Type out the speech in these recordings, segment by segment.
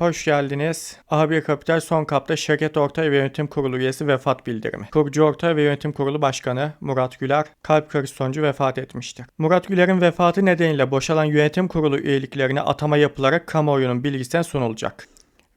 Hoş geldiniz. A1 Kapital son kapta şirket ortay ve yönetim kurulu üyesi vefat bildirimi. Kurucu ortay ve yönetim kurulu başkanı Murat Güler kalp krizi sonucu vefat etmiştir. Murat Güler'in vefatı nedeniyle boşalan yönetim kurulu üyeliklerine atama yapılarak kamuoyunun bilgisine sunulacak.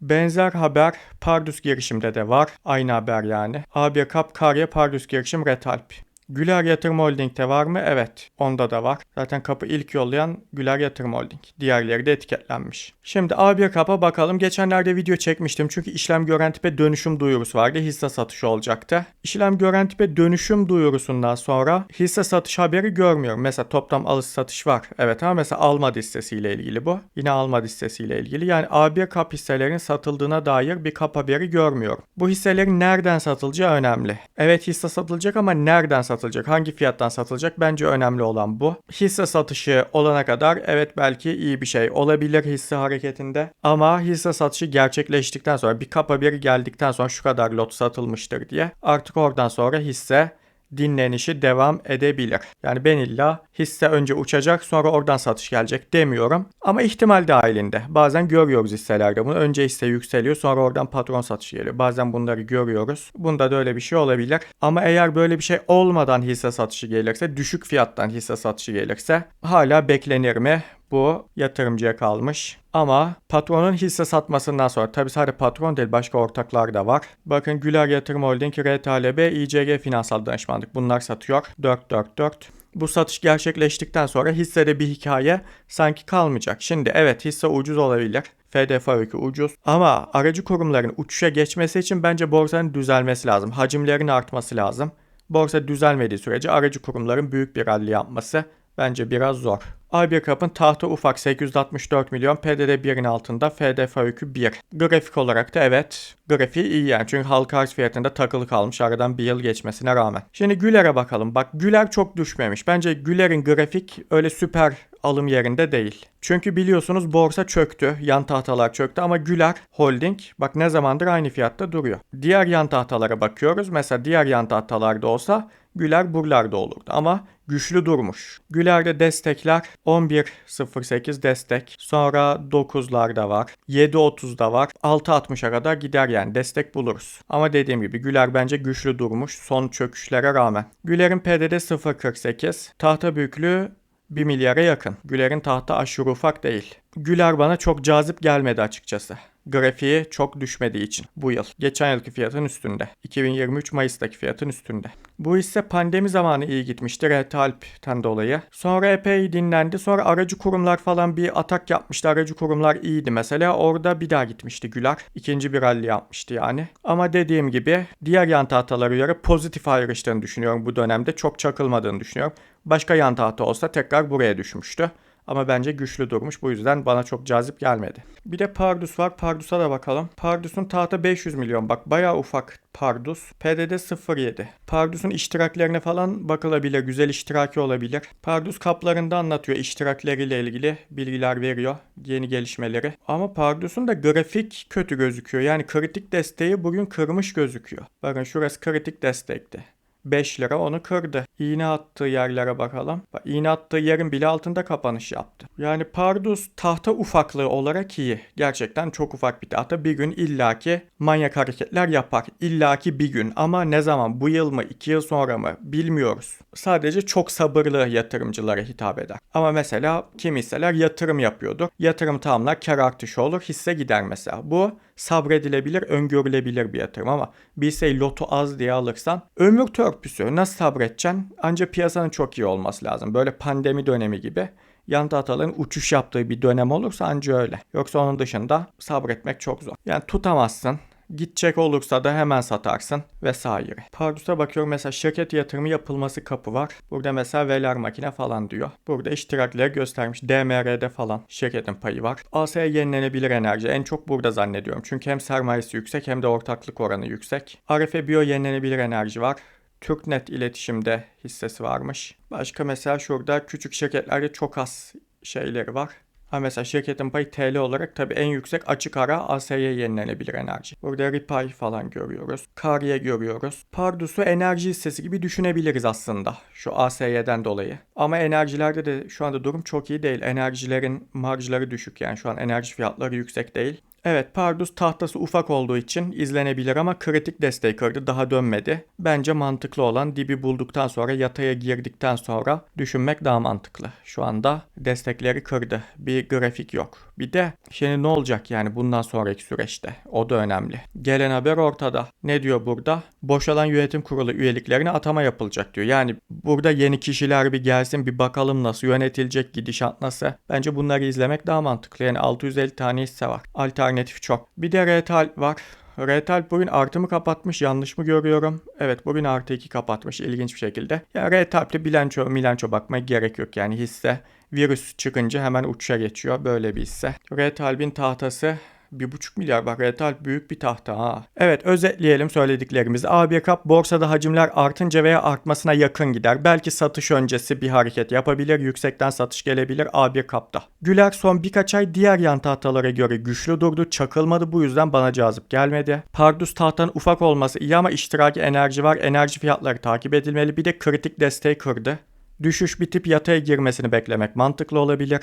Benzer haber Pardus girişimde de var. Aynı haber yani. A1 Kap Karya Pardus girişim Retalp. Güler Yatırım Holding'de var mı? Evet. Onda da var. Zaten kapı ilk yollayan Güler Yatırım Holding. Diğerleri de etiketlenmiş. Şimdi A1 kapa bakalım. Geçenlerde video çekmiştim çünkü işlem gören tipe dönüşüm duyurusu vardı. Hisse satışı olacaktı. İşlem gören tipe dönüşüm duyurusundan sonra hisse satış haberi görmüyorum. Mesela toplam alış satış var. Evet ama mesela alma listesiyle ilgili bu. Yine alma listesiyle ilgili. Yani A1 kap hisselerin satıldığına dair bir kap haberi görmüyorum. Bu hisselerin nereden satılacağı önemli. Evet hisse satılacak ama nereden satılacak? Hangi fiyattan satılacak? Bence önemli olan bu. Hisse satışı olana kadar evet belki iyi bir şey olabilir hisse hareketinde. Ama hisse satışı gerçekleştikten sonra bir kap haberi geldikten sonra şu kadar lot satılmıştır diye artık oradan sonra hisse dinlenişi devam edebilir. Yani ben illa hisse önce uçacak sonra oradan satış gelecek demiyorum. Ama ihtimal dahilinde. Bazen görüyoruz hisselerde bunu. Önce hisse yükseliyor sonra oradan patron satışı geliyor. Bazen bunları görüyoruz. Bunda da öyle bir şey olabilir. Ama eğer böyle bir şey olmadan hisse satışı gelirse, düşük fiyattan hisse satışı gelirse hala beklenir mi? Bu yatırımcıya kalmış. Ama patronun hisse satmasından sonra tabi sadece patron değil başka ortaklar da var. Bakın Güler Yatırım Holding, RTLB, İCG Finansal Danışmanlık bunlar satıyor. 444. Bu satış gerçekleştikten sonra hissede bir hikaye sanki kalmayacak. Şimdi evet hisse ucuz olabilir. FDF öykü ucuz. Ama aracı kurumların uçuşa geçmesi için bence borsanın düzelmesi lazım. Hacimlerin artması lazım. Borsa düzelmediği sürece aracı kurumların büyük bir rally yapması bence biraz zor. A1 Kap'ın tahtı ufak 864 milyon, PDD 1'in altında, FDF öykü 1. Grafik olarak da evet, grafiği iyi yani çünkü halka arz fiyatında takılı kalmış aradan bir yıl geçmesine rağmen. Şimdi Güler'e bakalım. Bak Güler çok düşmemiş. Bence Güler'in grafik öyle süper alım yerinde değil. Çünkü biliyorsunuz borsa çöktü, yan tahtalar çöktü ama Güler Holding bak ne zamandır aynı fiyatta duruyor. Diğer yan tahtalara bakıyoruz. Mesela diğer yan tahtalarda olsa Güler buralarda olurdu ama güçlü durmuş. Güler'de destekler 11.08 destek. Sonra 9'larda var. 7.30'da var. 6.60'a kadar gider yani destek buluruz. Ama dediğim gibi Güler bence güçlü durmuş son çöküşlere rağmen. Güler'in PDD 0.48. Tahta büyüklüğü 1 milyara yakın. Güler'in tahta aşırı ufak değil. Güler bana çok cazip gelmedi açıkçası. Grafiği çok düşmediği için bu yıl. Geçen yılki fiyatın üstünde. 2023 Mayıs'taki fiyatın üstünde. Bu ise pandemi zamanı iyi gitmişti Retalp'ten dolayı. Sonra epey dinlendi. Sonra aracı kurumlar falan bir atak yapmıştı. Aracı kurumlar iyiydi mesela. Orada bir daha gitmişti Güler. İkinci bir rally yapmıştı yani. Ama dediğim gibi diğer yan tahtalara göre pozitif ayrıştığını düşünüyorum bu dönemde. Çok çakılmadığını düşünüyorum. Başka yan tahta olsa tekrar buraya düşmüştü. Ama bence güçlü durmuş. Bu yüzden bana çok cazip gelmedi. Bir de Pardus var. Pardus'a da bakalım. Pardus'un tahta 500 milyon. Bak bayağı ufak Pardus. PDD 07. Pardus'un iştiraklerine falan bakılabilir. Güzel iştiraki olabilir. Pardus kaplarında anlatıyor. iştirakleriyle ilgili bilgiler veriyor. Yeni gelişmeleri. Ama Pardus'un da grafik kötü gözüküyor. Yani kritik desteği bugün kırmış gözüküyor. Bakın şurası kritik destekti. 5 lira onu kırdı. İğne attığı yerlere bakalım. Bak, attığı yerin bile altında kapanış yaptı. Yani Pardus tahta ufaklığı olarak iyi. Gerçekten çok ufak bir tahta. Bir gün illaki manyak hareketler yapar. İllaki bir gün ama ne zaman bu yıl mı 2 yıl sonra mı bilmiyoruz. Sadece çok sabırlı yatırımcılara hitap eder. Ama mesela kim hisseler yatırım yapıyordur. Yatırım tamamlar kar artışı olur hisse gider mesela. Bu sabredilebilir, öngörülebilir bir yatırım ama bir hisseyi lotu az diye alırsan ömür törpüsü nasıl sabredeceksin? Ancak piyasanın çok iyi olması lazım. Böyle pandemi dönemi gibi yan tahtaların uçuş yaptığı bir dönem olursa anca öyle. Yoksa onun dışında sabretmek çok zor. Yani tutamazsın. Gidecek olursa da hemen satarsın vesaire. Pardus'a bakıyorum mesela şirket yatırımı yapılması kapı var. Burada mesela veler makine falan diyor. Burada iştirakleri göstermiş. DMR'de falan şirketin payı var. ASE yenilenebilir enerji en çok burada zannediyorum. Çünkü hem sermayesi yüksek hem de ortaklık oranı yüksek. Arefe Biyo yenilenebilir enerji var. Türknet iletişimde hissesi varmış. Başka mesela şurada küçük şirketlerde çok az şeyleri var. Ha mesela şirketin payı TL olarak tabii en yüksek açık ara ASY yenilenebilir enerji. Burada Ripay falan görüyoruz. Karye görüyoruz. Pardus'u enerji hissesi gibi düşünebiliriz aslında şu ASY'den dolayı. Ama enerjilerde de şu anda durum çok iyi değil. Enerjilerin marjları düşük yani şu an enerji fiyatları yüksek değil. Evet Pardus tahtası ufak olduğu için izlenebilir ama kritik desteği kırdı daha dönmedi. Bence mantıklı olan dibi bulduktan sonra yataya girdikten sonra düşünmek daha mantıklı. Şu anda destekleri kırdı. Bir grafik yok. Bir de şimdi ne olacak yani bundan sonraki süreçte? O da önemli. Gelen haber ortada. Ne diyor burada? Boşalan yönetim kurulu üyeliklerine atama yapılacak diyor. Yani burada yeni kişiler bir gelsin bir bakalım nasıl yönetilecek gidişat nasıl. Bence bunları izlemek daha mantıklı. Yani 650 tane hisse var. Alternatif çok. Bir de Retal var. Retal bugün artı mı kapatmış yanlış mı görüyorum? Evet bugün artı 2 kapatmış ilginç bir şekilde. Ya Retal'de bilanço milanço bakmaya gerek yok yani hisse virüs çıkınca hemen uçuşa geçiyor böyle bir hisse. Retalbin tahtası 1,5 milyar bak Retal büyük bir tahta ha. Evet özetleyelim söylediklerimizi. A1 kap borsada hacimler artınca veya artmasına yakın gider. Belki satış öncesi bir hareket yapabilir. Yüksekten satış gelebilir A1 kapta. Güler son birkaç ay diğer yan tahtalara göre güçlü durdu. Çakılmadı bu yüzden bana cazip gelmedi. Pardus tahtanın ufak olması iyi ama iştiraki enerji var. Enerji fiyatları takip edilmeli. Bir de kritik desteği kırdı. Düşüş bitip yataya girmesini beklemek mantıklı olabilir.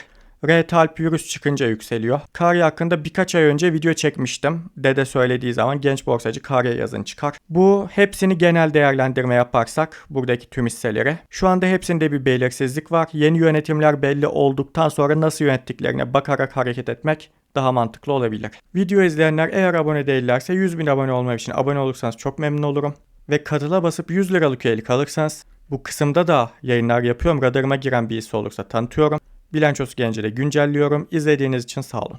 Retalp virüs çıkınca yükseliyor. Karya hakkında birkaç ay önce video çekmiştim. Dede söylediği zaman genç borsacı Karya yazın çıkar. Bu hepsini genel değerlendirme yaparsak buradaki tüm hisseleri. Şu anda hepsinde bir belirsizlik var. Yeni yönetimler belli olduktan sonra nasıl yönettiklerine bakarak hareket etmek daha mantıklı olabilir. Video izleyenler eğer abone değillerse 100 bin abone olmam için abone olursanız çok memnun olurum. Ve katıla basıp 100 liralık üyelik alırsanız bu kısımda da yayınlar yapıyorum. Radarıma giren bir hisse olursa tanıtıyorum. Bilançosu gelince de güncelliyorum. İzlediğiniz için sağ olun.